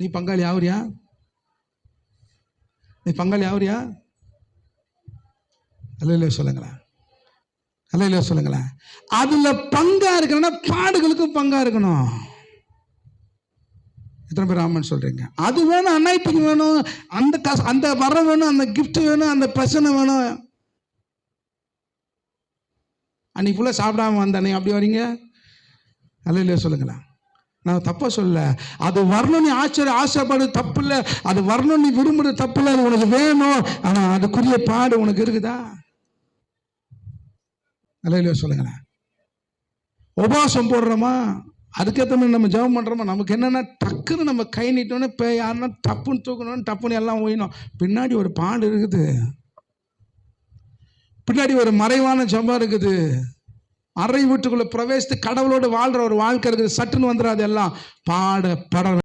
நீ பங்காளி ஆகுறியா நீ பங்காளி ஆகுறியா அல்ல சொல்லுங்களேன். அல்ல சொல்லுங்களேன். அதுல பங்கா இருக்கணும்னா பாடுகளுக்கும் பங்கா இருக்கணும். எத்தனை பேர் ஆமான்னு சொல்கிறீங்க அது வேணும் அன்னைட்டிங் வேணும் அந்த காசு அந்த வர வேணும் அந்த கிஃப்ட் வேணும் அந்த பிரச்சனை வேணும். அன்னைக்கு ஃபுல்லாக சாப்பிடாம வந்த அன்னைக்கு அப்படி வரீங்க? அல்ல இல்லையோ சொல்லுங்களேன். நான் தப்பாக சொல்ல அது வரணும்னு ஆச்சரிய ஆசைப்படுறது தப்பு இல்லை அது வரணும்னு விரும்புகிற தப்பு இல்லை அது உனக்கு வேணும். ஆனால் அதுக்குரிய பாடு உனக்கு இருக்குதா? அல்ல சொல்லுங்களேன். உபாசம் போடுறோமா? அதுக்கேற்ற மாதிரி நம்ம ஜெபம் பண்ணுறோமா நமக்கு என்னென்னா டக்குன்னு நம்ம கை நீட்டோன்னே இப்போ யாருன்னா டப்புன்னு தூக்கணும்னு டப்புன்னு எல்லாம் ஓயினோம் பின்னாடி ஒரு பாடு இருக்குது. பின்னாடி ஒரு மறைவான ஜெபம் இருக்குது. அறை வீட்டுக்குள்ளே பிரவேசித்து கடவுளோடு வாழ்ற ஒரு வாழ்க்கை இருக்குது. சட்டுன்னு வந்துடாது எல்லாம். பாட